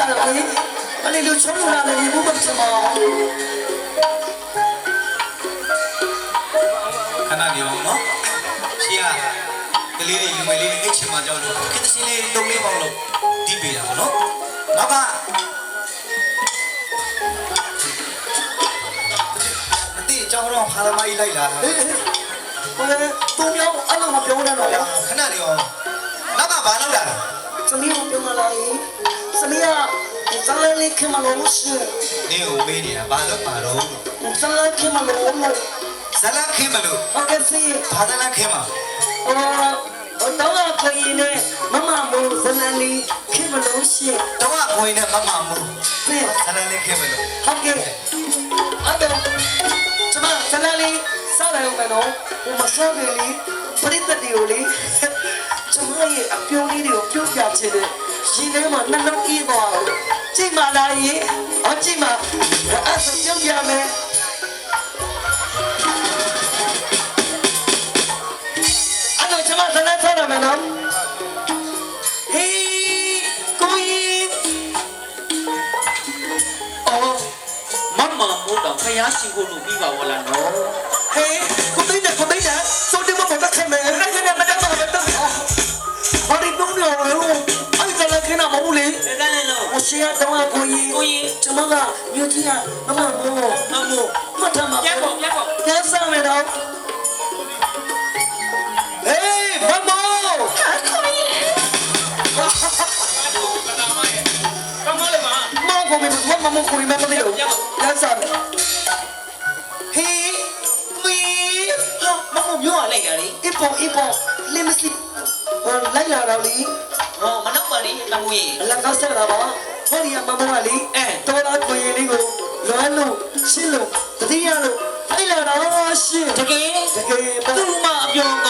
တာတော့လေမလေးလူချုံလာတယ်ဒီဘုမချမောခဏနေအောင်နော်ရှေ့ကကလေးလေးလူငယ်လေးအိတ်ချင်မှကြောက်လို့ခက်စင်းလေးတုံးလေးပေါက်လို့တီးပေးတာပေါ့နော်နောက်ကအတိအကြောင်းတော့ဟာရမိုင်းလိုက်လာတာဟေးဟိုလေသူမျိုးအလုံးမပြောနဲ့တော့ဗျာခဏနေအောင်နောက်ကဘာလုပ်လာလဲသမီးမပြောမလားသမီးကဇလ န်လေးခင်မလို့ရှိနေကိုမေးနေတာဘာလုပ်ပါတော့ဇလန်ခင်မလို့လို့ဇလခင်းမလို့ဟုတ်ကဲ့စီဘာဇလခင်းမဟိုတော့ခရီးနဲ့မမမိုးဇလန်လေးခင်မလို့ရှိတော့အခွင့်နဲ့မမမူပြဇလလေးခင်းမလို့ဟုတ်ကဲ့အဲ့တော့ကျွန်မဇလန်လေးစောက်လိုက်အောင်မယ်နော်ဟိုမစောက်ခင်လေးပရိသတ်တွေကိုလေကျွန်မရဲ့အပြုံးလေးတွေကိုပြုတ်ပြချင်တယ် ရှင်ထဲမှာနှလုံးအေးသွားတော့ကြိတ်မာလာရင်အကြိတ်မာအဲ့ဒါပြုတ်ပြမယ်အဲ့တော့ကျွန်မဇလတ်ဆောက်ရမယ်နော်ဟေးကိုကြီးအော်မမမိုးတော့ဖျားရှင်ကိုလို့ပြီးပါဝလားနော်ဟေးကိုသိတဲ့ကိုသိတဲ့ လည်းလို့အရှိရတော့ကိုကြီးကိုကြီးကျွန်မကမြို့ကြီးကမမမိုးမမိုးမထမပြတ်ပေါ့ပြတ်ပေါ့ပြန်စမယ်တော့ဟေးမမိုးဟာကိုကြီးကမလေးပါမောင်ကိုမမမကိုရီမမလေးလို့ရစားမယ်ဟေးမီဟာမမိုးမျိုးရလိုက်တာလေအပေါ်အပေါ်လင်းမစီဟိုလိုက်လာတော့လी ဟောမနောက်ပါလေမမိုးရေအလကားဆက်လာပါဟောဒီကမမကလေတော်သားကိုရင်လေးကိုလွမ်းလို့ရှင်းလို့တတိယလို့လိုက်လာတော့ရှင်းတကယ်တကယ်ပေါ့သူ့မအပြောကောင်းသွား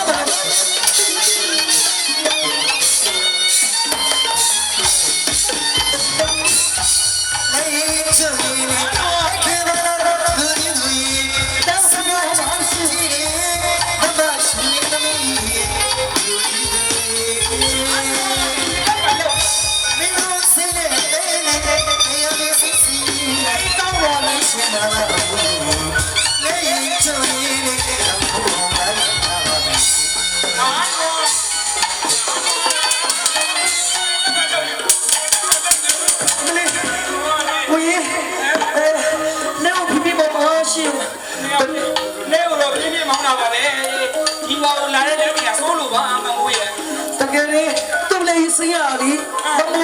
ကိုရင်အဲနေဦးပြပြပေါ်ပါရှင်းလဲတော့ပြင်းပြင်းမောင်းတာပါပဲဒီဘွားကိုလာတဲ့လူတွေကဆိုးလို့ပါမမိုးရေတကယ်လေသူ့လေးစရာလीမမ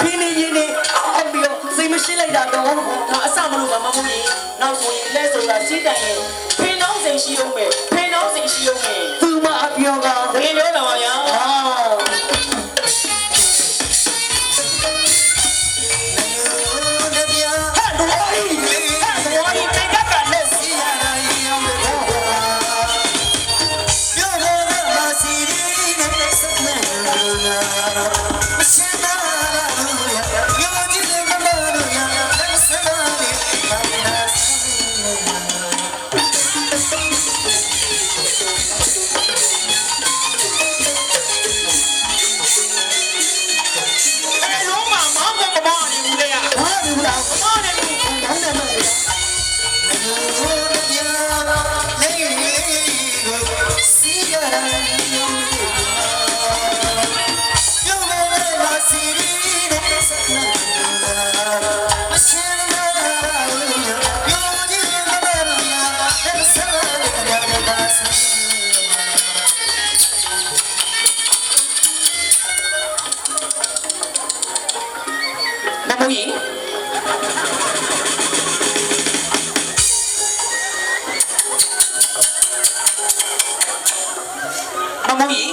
ဖင်းနေရင်နေအောက်ပြီးတော့စိတ်မရှိလိုက်တာတော့ငါအစမလို့ပါမမိုးရေနောက်ဆိုရင်လဲဆိုတာစီးတိုင်ရင်ဖေနှောင်းစိန်ရှိအောင်ပဲဖေနှောင်းစိန်ရှိအောင်ပဲသူမအပြောကတကယ်ပြောတော့ပါဗျာ မူကြီး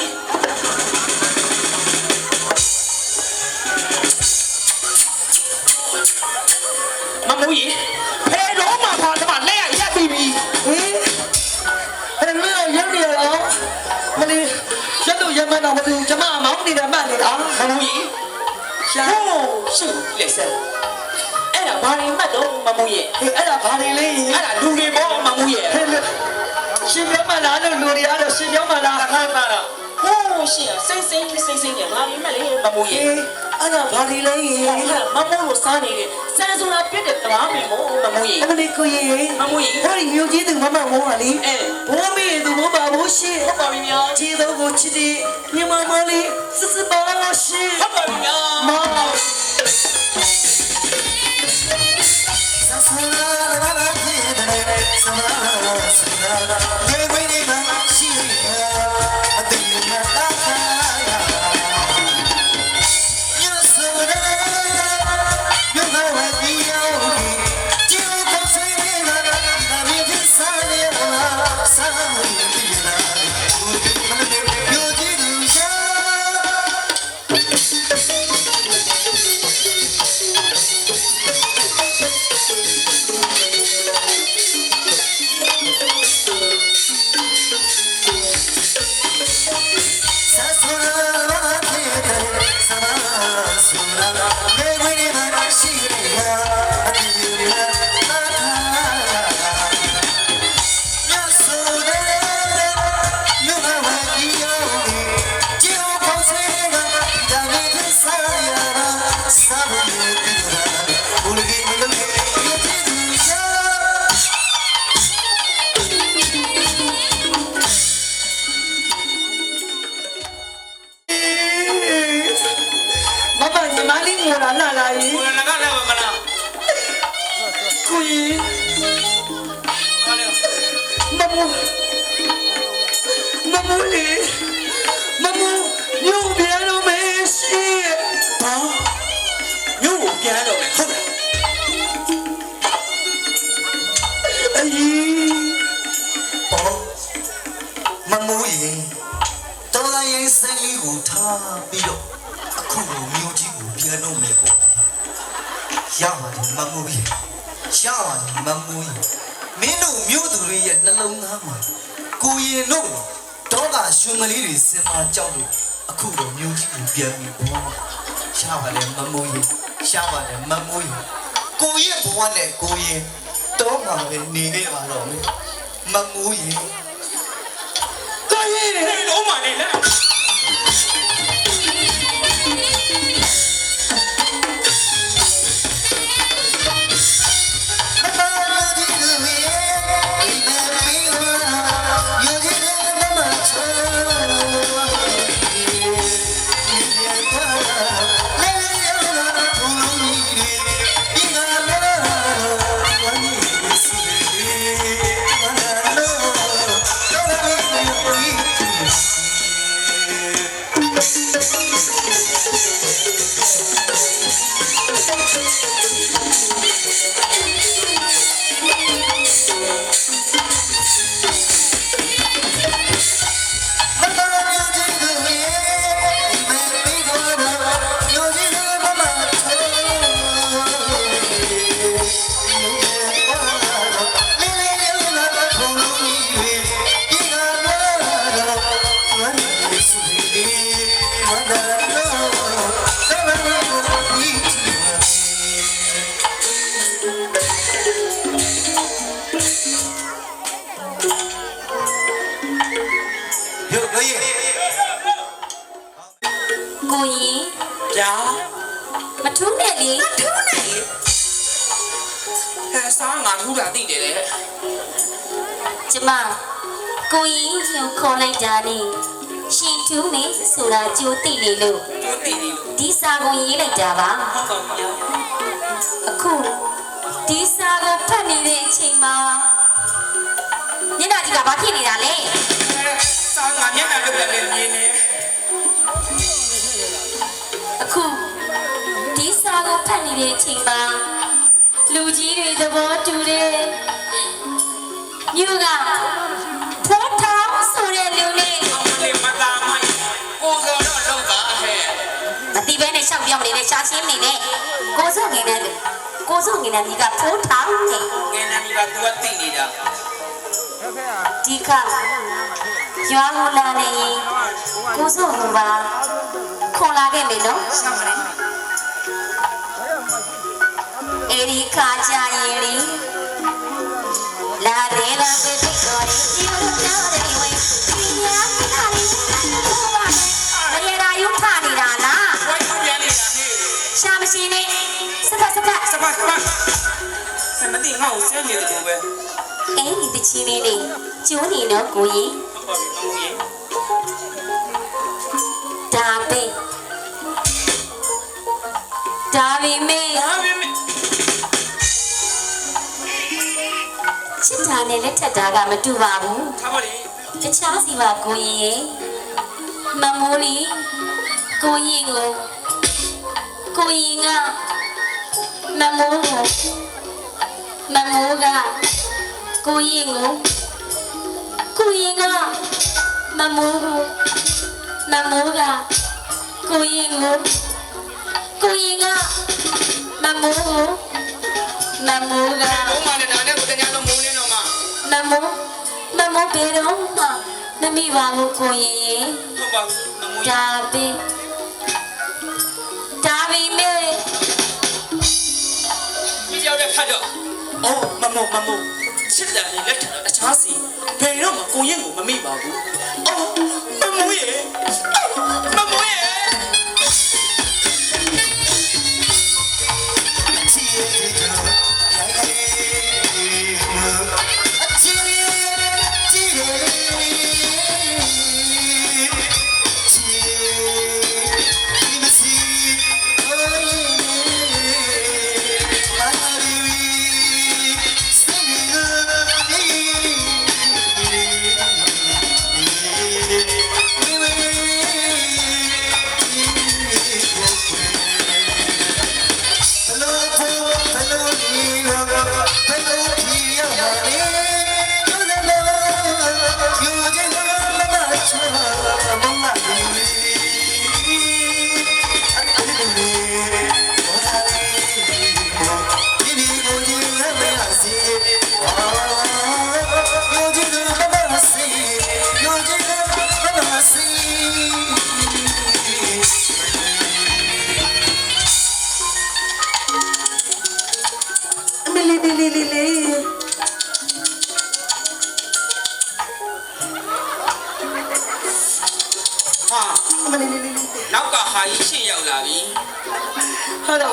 မမူကြီးဖဲတော့မှာပါတော့လက်ရရက်ပြီးပြီဟေးအဲ့လိုရောက်နေရောမလေးရက်လို့ရမတော့မသိဘူးကျမမောင်းနေတဲ့မှတ်နေတာမမူကြီးရှာဟိုးရှုလက်စမ်းအဲ့ဒါဘာရင်မှတ်တော့မမူကြီးဟေးအဲ့ဒါဘာတွေလဲအဲ့ဒါလူတွေပေါ့မမူကြီးဟဲ့ ရှင်ပြောမှလားလို့လူတွေအားတော့ရှင်ပြောမှလားအခါမှာတော့ဟိုးရှင်စိတ်စိတ်စိတ်စိတ်နဲ့ဘာရင်မှတ်လေမမူဟေးကြီးအဲ့ဒါဘာတွေလဲအဲ့ဒါမမိုးလို့စားနေတဲ့စံဆိုတာပြည့်တဲ့တဘာမင်းမို့မမူကြီးအမလေးကိုကြီးမမူကြီးဟောဒီမြို့ကြီးသူမမဝုန်းပါလေအဲဘိုးမေသူဘိုးပါဘိုးရှင်ဟုတ်ပါပြီများခြေတော်ကိုချစ်တဲ့ညီမမလေးစစ်စစ်ပါရှင်ဟုတ်ပါပြီများမောင် ဆဆလာလာလာပြေတ မမလေးမမညို့ပြန်လို့မရှိဘာမြို့ကိုပြန်တော့မယ်ဟုတ်တယ်အကြီး哦，မမိုးရင်တော်လိုင်းရင်စံလေးကိုထားပြီးတော့အခုလိုမျိုးကြီးကိုပြန်တော့မယ်ပေါ့ရပါတယ်မမိုးရင်ရပါတယ်မမိုးရင်မင်းတို့မျိုးသူတွေရဲ့နှလုံးသားမှာကိုရင်တို့ ဒေါကရှင်မလေးတွေစင်မာကြောက်လို့အခုလိုမျိုးကြီးကိုပြန်ပြီးပေါ့ရပါတယ်မမိုးရင်ရပါတယ်မမိုးရင်ကိုရဲ့ဘဝနဲ့ကိုရင်တော့မှာပဲနေနေပါတော့မယ်မမိုးရင်ကိုကြီးဒီလုံးမလေးလား ထူးတာသိတယ်လေကျမကိုရင်လှုပ်ခေါ်လိုက်တာနေရှင်ထူးနေဆိုတာကြိုသိနေလို့ကျိုးသိနေလို့ဒီစာကိုရေးလိုက်တာပါဟုတ်ပါဘူးအခုဒီစာကိုဖတ်နေတဲ့အချိန်မှာညနာကြီးကဘာဖြစ်နေတာလဲစားငါမျက်နှာလုပ်တယ်မြင်နေအခုဒီစာကိုဖတ်နေတဲ့အချိန်မှာ လူကြီးတွေသဘောတူတယ်မြို့ကထိုးထောင်းဆိုတဲ့လူနဲ့မတိပဲနဲ့ရှောက်ပြောင်းနေတဲ့ရှာရှင်းနေတဲ့ကိုစုံငင်းတဲ့ကိုစုံငင်းတဲ့မိကထိုးထောင်းတယ်ငင်းတဲ့မိကသူကသိနေတာဒီကရွာဟူလာနေရင်ကိုစုံကခွန်လာခဲ့မယ်နော် လေးဘောပါနဲ့ဘယ်ရာယူထနေတာလားဝိုင်းပြန်နေတာနေရှာမရှိနေစပတ်စပတ်စပါစပါဆမတိငါ့ကိုဆဲနေတယ်ပဲအဲ့ဒီတချင်းလေးလေးကျိုးနေတော့ကိုကြီးဟုတ်ပါပြီမမူကြီးဒါပဲဒါပေမဲ့ဒါပဲ တာနဲ့လက်ထက်တာကမတူပါဘူးထားပါလေတခြားစီပါကိုရင်ရဲ့မမိုးလီကိုရင်ကိုကိုရင်ကမမိုးကိုမမိုးကကိုရင်ကိုကိုရင်ကမမိုးကိုမမိုးကကိုရင်ကိုကိုရင်ကမမိုးကိုမမိုးကလုံးမနဲ့ဒါနဲ့ကိုတညာတော့မိုးနေတော့ မှမမိုးမမိုးဘယ်တော့မှမမိပါဘူးကိုရင်ရဲ့ဟုတ်ပါဘူးမမူကြီးဒါပေဒါပေမဲ့ဒီကြောက်တဲ့ခတ်တော့အော်မမမမချစ်တယ်လက်ထက်တခြားစီဘယ်တော့မှကိုရင်ကိုမမိပါဘူးအော်မမူရဲ့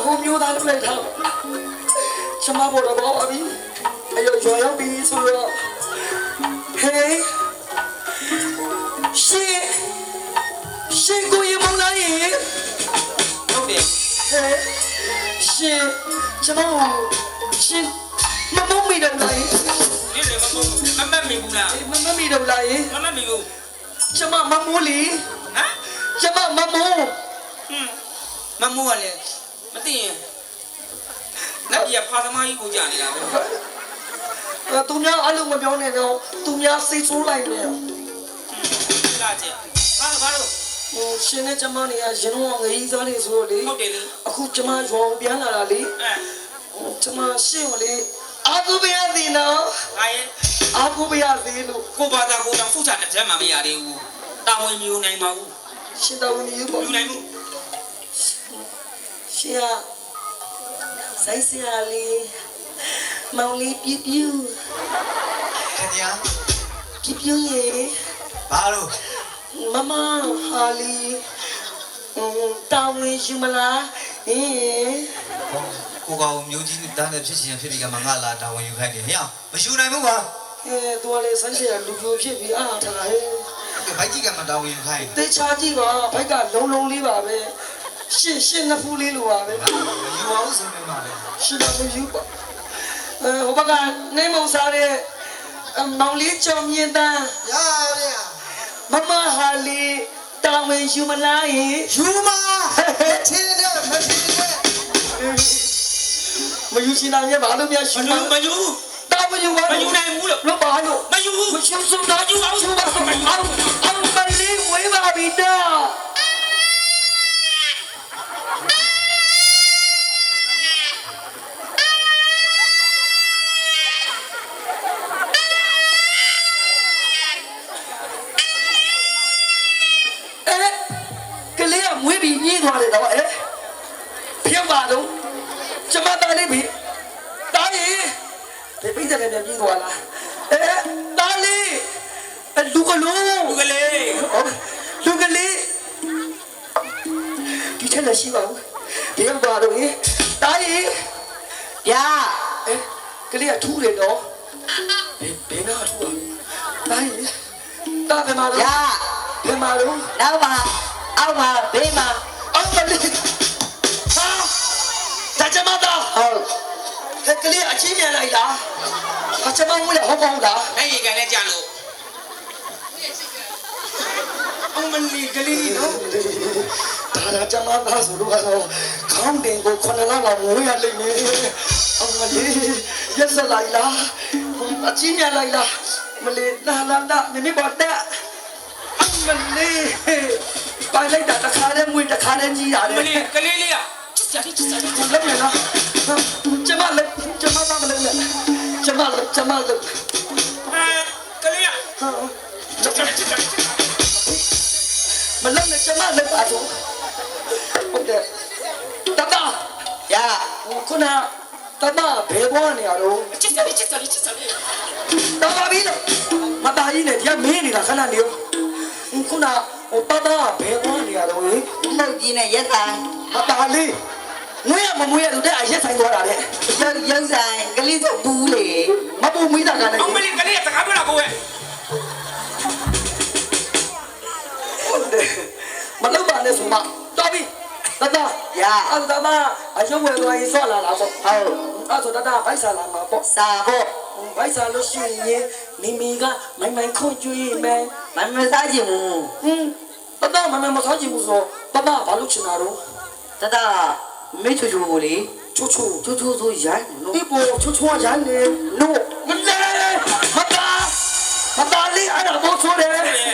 ဟာတော့ဟိုမျိုးသားလုပ်လိုက်တာချမဘောတော့ပါပြီအယောရွာရောက်ပြီဆိုတော့ဟေးရှေ့ရှေ့ကိုရမောင်းလာရင်ဟုတ်တယ်ဟဲ့ရှင်ကျွန်တော်ရှင်မမမီတော့လားဒီလေမမမမတ်မိဘူးလားမမမီတော့လားမမတ်မိဘူးကျွန်မမမိုးလီဟမ်ကျွန်မမမိုးဟွန်းမမိုးကလည်း မသိရင်လက်ပြဖာသမားကြီးကိုကြာနေတာပဲအဲသူများအလုံးမပြောနဲ့တော့သူများစိတ်ဆိုးလိုက်နေလာကျဘာဘာလို့ဟိုရှင်နဲ့ကျွန်မနေကရင်တော့ငရီးစားနေဆိုတော့လေဟုတ်တယ်လေအခုကျွန်မရွာကိုပြန်လာတာလေအဲဟိုကျွန်မရှင်းကိုလေအာကူပြရသေးနော်ငါရဲ့အာကူပြရသေးလို့ကိုဘာသာကိုတော့ဖုတ်ချတစ်ချက်မှမရသေးဘူးတာဝန်ယူနိုင်ပါဘူးရှင်တော်ဝင်ယူပါယူနိုင်ဘူး ရှင်ကစိုက်စရာလေးမောင်လေးပြူးပြူးခင်ဗျာပြူးပြူးရေဘာလို့မမဟာလီအင်းတာဝန်ယူမလားအင်းကိုကောင်မျိုးကြီးတန်းတဲ့ဖြစ်ချင်ဖြစ်ပြီးကမှငါလာတာဝန်ယူခိုင်းတယ်ဟဲ့မယူနိုင်ဘူးကွာအဲတော်လေဆန်းရှယ်လူပြိုဖြစ်ပြီးအာထားဟဲ့ဘိုက်ကြီးကမှတာဝန်ယူခိုင်းတေချာကြည့်ပါဘိုက်ကလုံးလုံးလေးပါပဲ ရှင်းရှင်းနှစ်ဖူးလေးလိုပါပဲမယူအောင်ဆိုနေမှာလေရှင်းတော့မယူပါအဲဟိုဘက်ကနေမုံစားတဲ့မောင်လေးကြောင်မြင်တန်းရရမမဟာလီတာဝန်ယူမလားယင်ယူမထင်းတဲ့မထင်းတဲ့မယူချင်တာမြဲဘာလို့များမရှင်ယူမယူတာဝန်ယူပါမယူနိုင်ဘူးလို့လို့ပါလို့မယူဘူးမရှုံးစုံတာယူအောင်စုံပါအောင်အောင်မလေးဝေးပါပြီတော့ တားရင်ဗျာအဲကလေးကထူးတယ်တော့ဘယ်ဘယ်နာထူးတားရင်တားဘယ်မှာဗျာတော့ဘယ်မှာတော့နောက်ပါအောက်ပါဘေးမှာအောက်ကလေးဟာဒါကျမသားဟုတ်ဟဲ့ကလေးအချင်းမြန်လိုက်လားဟာကျမဝင်လေဟုတ်ပါဦးလားအဲ့ဒီကန်နဲ့ကြာလို့ အောင်မလီကလေးနော်ဒါနာကျမသားဆိုတော့ကတော့ခေါင်းတင်ကို9လလောက်ငိုရလိမ့်မယ်အောင်မလီရက်စလိုက်လားအချင်းညာလိုက်လားမလီနာလာတာမင်းဘောတက်အောင်မလီပိုင်လိုက်တာတစ်ခါနဲ့မွေးတစ်ခါနဲ့ကြီးတာလေမလီကလေးလေးอ่ะကျမလည်းကျမလည်းကျမသားမလည်းကျမလည်းကျမလည်းကလေးอ่ะ မလုပ်နဲ့ကျွန်မလုပ်ပါတော့ဟုတ်တယ်တတရာခုနတမဘယ်ဘောနေရတော့ချစ်စလိချစ်စလိချစ်စလိတော့ပါပြီလို့မသားကြီးနဲ့ဒီကမင်းနေတာခဏနေရောခုနဟိုတတဘယ်ဘောနေရတော့လေလှုပ်ကြီးနဲ့ရက်ဆိုင်မသားလေးငွေမငွေရတော့အရက်ဆိုင်သွားတာလေရုပ်ဆိုင်ကလေးဆိုဘူးလေမပူမိတာကလည်းအမလေးကလေးစကားပြောတာကိုပဲ မလောက်ပါနဲ့ဆိုမှတော်ပြီတတဗျာအဲ့ဒါမှအရုပ်ဝယ်သွားရင်ဆော့လာတာပေါ့ဟုတ်အဲ့ဆိုတတဗိုက်ဆာလာမှာပေါ့စာဖို့ဗိုက်ဆာလို့ရှိရင်မိမိကမိုင်မိုင်ခွန်ကျွေးမယ်မမစားကြည့်ဘူးဟင်းတတမမမဆောကြည့်ဘူးဆိုတတဘာလို့ချင်တာတော့တတမေချူချူကိုလေချိုချိုချူချူဆိုရိုက်နော်ဒီပေါ်ချိုချိုရမ်းနေလို့မလဲမတာ မတာလေးအဲ့ဒါတော့ဆိုတယ်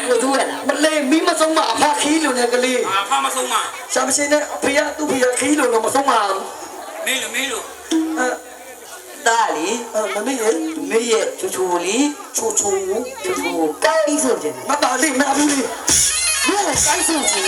ကိုသူရလားမလဲမိမဆုံးမအဖခီးလို့နဲ့ကလေးအာဖာမဆုံးမရှာမရှိနဲ့အဖေကသူ့ဖေကခီးလို့တော့မဆုံးမအောင်မင်းလို့မင်းလို့အဲတာလီမမေရဲ့မေရဲ့ချူချူကိုလေချိုချိုချူချူကိုကိုင်းဆိုကြတယ်မတာလေးမဘူးလေးဘယ်ကိုင်းဆိုကြည့်